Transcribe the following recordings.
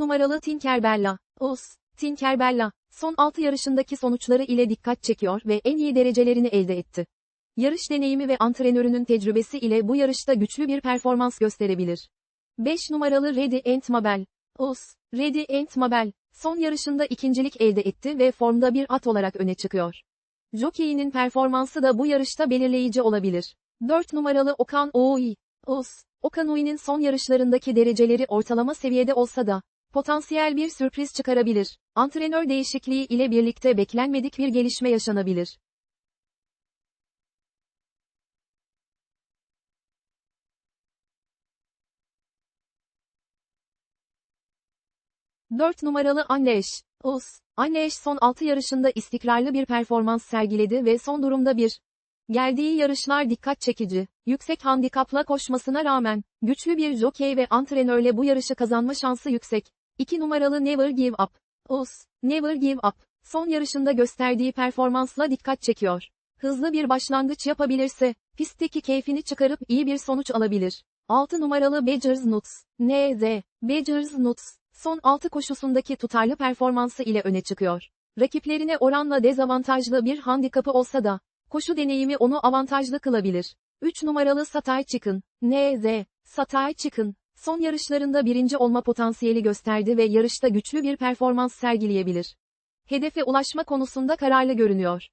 numaralı Tinkerbella, Us, Tinkerbella, son 6 yarışındaki sonuçları ile dikkat çekiyor ve en iyi derecelerini elde etti. Yarış deneyimi ve antrenörünün tecrübesi ile bu yarışta güçlü bir performans gösterebilir. 5 numaralı Ready and Mabel, Us, Ready and Mabel, son yarışında ikincilik elde etti ve formda bir at olarak öne çıkıyor. Jockey'inin performansı da bu yarışta belirleyici olabilir. 4 numaralı Okan Ooi, Us, Okan Ooi'nin son yarışlarındaki dereceleri ortalama seviyede olsa da, potansiyel bir sürpriz çıkarabilir. Antrenör değişikliği ile birlikte beklenmedik bir gelişme yaşanabilir. Dört numaralı Anneş, Us, Anneş son 6 yarışında istikrarlı bir performans sergiledi ve son durumda bir. Geldiği yarışlar dikkat çekici, yüksek handikapla koşmasına rağmen, güçlü bir jockey ve antrenörle bu yarışı kazanma şansı yüksek. 2 numaralı Never Give Up. Us, Never Give Up, son yarışında gösterdiği performansla dikkat çekiyor. Hızlı bir başlangıç yapabilirse, pistteki keyfini çıkarıp iyi bir sonuç alabilir. 6 numaralı Badgers Nuts, NZ, Badgers Nuts, son 6 koşusundaki tutarlı performansı ile öne çıkıyor. Rakiplerine oranla dezavantajlı bir handikapı olsa da, koşu deneyimi onu avantajlı kılabilir. 3 numaralı Satay Chicken, NZ, Satay Chicken, son yarışlarında birinci olma potansiyeli gösterdi ve yarışta güçlü bir performans sergileyebilir. Hedefe ulaşma konusunda kararlı görünüyor.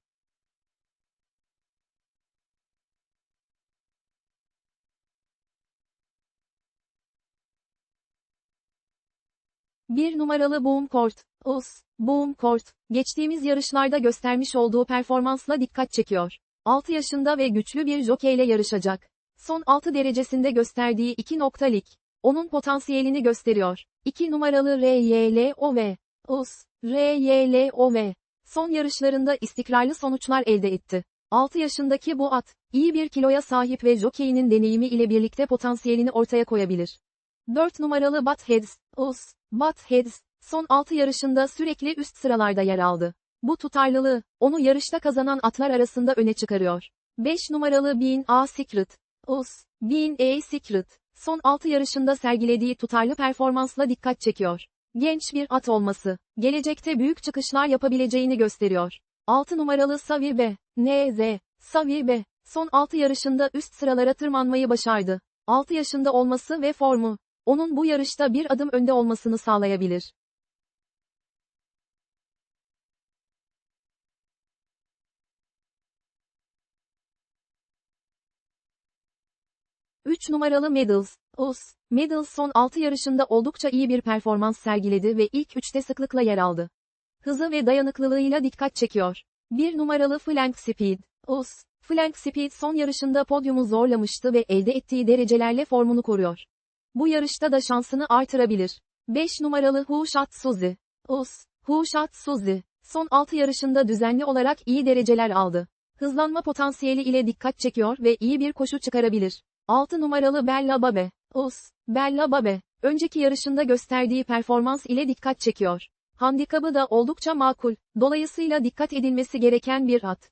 1 numaralı Boom Court, Us, Boom Court, geçtiğimiz yarışlarda göstermiş olduğu performansla dikkat çekiyor. 6 yaşında ve güçlü bir jokeyle yarışacak. Son 6 derecesinde gösterdiği 2 noktalık, onun potansiyelini gösteriyor. 2 numaralı RYLOV, Us, RYLOV, son yarışlarında istikrarlı sonuçlar elde etti. 6 yaşındaki bu at, iyi bir kiloya sahip ve jokeyinin deneyimi ile birlikte potansiyelini ortaya koyabilir. 4 numaralı Buttheads, Us, Buttheads, son 6 yarışında sürekli üst sıralarda yer aldı. Bu tutarlılığı, onu yarışta kazanan atlar arasında öne çıkarıyor. 5 numaralı Bean A Secret, Us, Bean A Secret, son 6 yarışında sergilediği tutarlı performansla dikkat çekiyor. Genç bir at olması, gelecekte büyük çıkışlar yapabileceğini gösteriyor. 6 numaralı Savibe, NZ, Savibe, son 6 yarışında üst sıralara tırmanmayı başardı. 6 yaşında olması ve formu, onun bu yarışta bir adım önde olmasını sağlayabilir. Üç numaralı Medals, Us, Medals son 6 yarışında oldukça iyi bir performans sergiledi ve ilk 3'te sıklıkla yer aldı. Hızı ve dayanıklılığıyla dikkat çekiyor. 1 numaralı Flank Speed, Us, Flank Speed son yarışında podyumu zorlamıştı ve elde ettiği derecelerle formunu koruyor. Bu yarışta da şansını artırabilir. 5 numaralı Hushat Suzi. Us, Hushat Suzi. Son 6 yarışında düzenli olarak iyi dereceler aldı. Hızlanma potansiyeli ile dikkat çekiyor ve iyi bir koşu çıkarabilir. 6 numaralı Bella Babe. Us, Bella Babe. Önceki yarışında gösterdiği performans ile dikkat çekiyor. Handikabı da oldukça makul. Dolayısıyla dikkat edilmesi gereken bir at.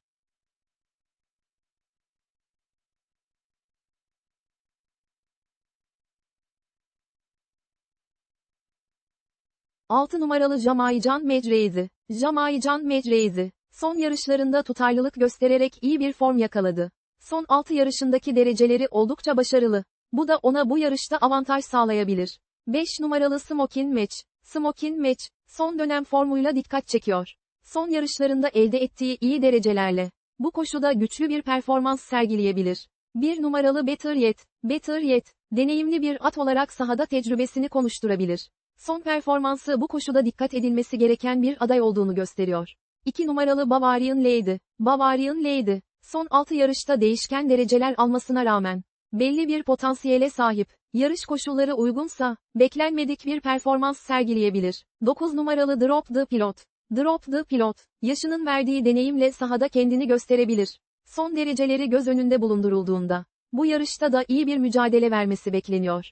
6 numaralı Jamaican Medreizi. Jamaican Medreizi. Son yarışlarında tutarlılık göstererek iyi bir form yakaladı. Son 6 yarışındaki dereceleri oldukça başarılı. Bu da ona bu yarışta avantaj sağlayabilir. 5 numaralı Smokin Match. Smokin Match, son dönem formuyla dikkat çekiyor. Son yarışlarında elde ettiği iyi derecelerle. Bu koşuda güçlü bir performans sergileyebilir. 1 numaralı Better Yet. Better Yet, deneyimli bir at olarak sahada tecrübesini konuşturabilir. Son performansı bu koşuda dikkat edilmesi gereken bir aday olduğunu gösteriyor. 2 numaralı Bavarian Lady, Bavarian Lady, son 6 yarışta değişken dereceler almasına rağmen, belli bir potansiyele sahip, yarış koşulları uygunsa, beklenmedik bir performans sergileyebilir. 9 numaralı Drop the Pilot, Drop the Pilot, yaşının verdiği deneyimle sahada kendini gösterebilir. Son dereceleri göz önünde bulundurulduğunda, bu yarışta da iyi bir mücadele vermesi bekleniyor.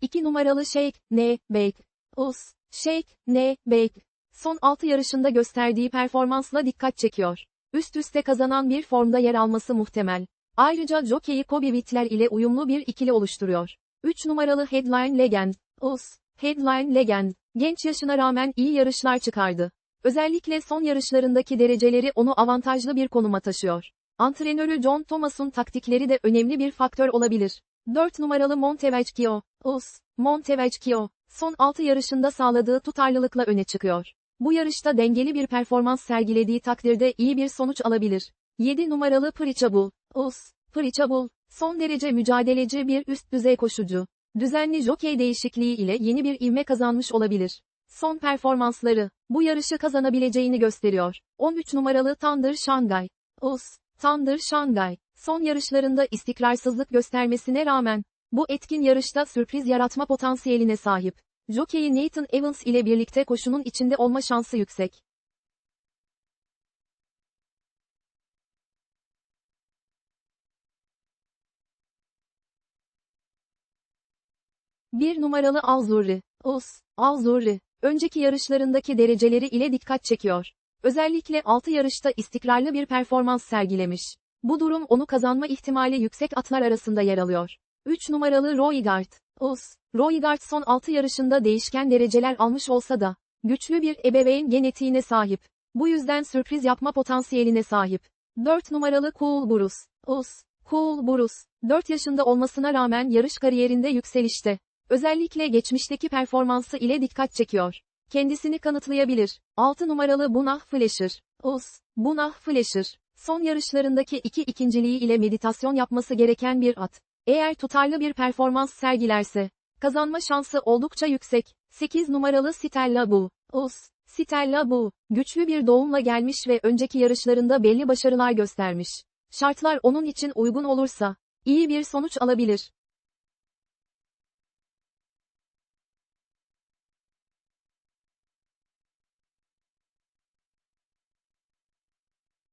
2 numaralı Sheikh, N. Bake. Us, Sheikh, N. Bake. Son 6 yarışında gösterdiği performansla dikkat çekiyor. Üst üste kazanan bir formda yer alması muhtemel. Ayrıca jockey Kobe Whitler ile uyumlu bir ikili oluşturuyor. 3 numaralı Headline Legend, US, Headline Legend, genç yaşına rağmen iyi yarışlar çıkardı. Özellikle son yarışlarındaki dereceleri onu avantajlı bir konuma taşıyor. Antrenörü John Thomas'un taktikleri de önemli bir faktör olabilir. 4 numaralı Montevecchio, US, Montevecchio, son 6 yarışında sağladığı tutarlılıkla öne çıkıyor. Bu yarışta dengeli bir performans sergilediği takdirde iyi bir sonuç alabilir. 7 numaralı Pritchable, US, Pritchable, son derece mücadeleci bir üst düzey koşucu. Düzenli jokey değişikliği ile yeni bir ivme kazanmış olabilir. Son performansları, bu yarışı kazanabileceğini gösteriyor. 13 numaralı Thunder Shanghai, US, Thunder Shanghai, son yarışlarında istikrarsızlık göstermesine rağmen, bu etkin yarışta sürpriz yaratma potansiyeline sahip. Jockey Nathan Evans ile birlikte koşunun içinde olma şansı yüksek. Bir numaralı Alzurri, Us, Alzurri, önceki yarışlarındaki dereceleri ile dikkat çekiyor. Özellikle 6 yarışta istikrarlı bir performans sergilemiş. Bu durum onu kazanma ihtimali yüksek atlar arasında yer alıyor. 3 numaralı Roygard, Us, Roygard son 6 yarışında değişken dereceler almış olsa da, güçlü bir ebeveyn genetiğine sahip. Bu yüzden sürpriz yapma potansiyeline sahip. 4 numaralı Cool Burus, Us, Cool Burus, 4 yaşında olmasına rağmen yarış kariyerinde yükselişte. Özellikle geçmişteki performansı ile dikkat çekiyor. Kendisini kanıtlayabilir. 6 numaralı Bunah Flasher, Us, Bunah Flasher, son yarışlarındaki iki ikinciliği ile meditasyon yapması gereken bir at. Eğer tutarlı bir performans sergilerse, kazanma şansı oldukça yüksek. 8 numaralı Stella Bu, Us, Stella Bu, güçlü bir doğumla gelmiş ve önceki yarışlarında belli başarılar göstermiş. Şartlar onun için uygun olursa, iyi bir sonuç alabilir.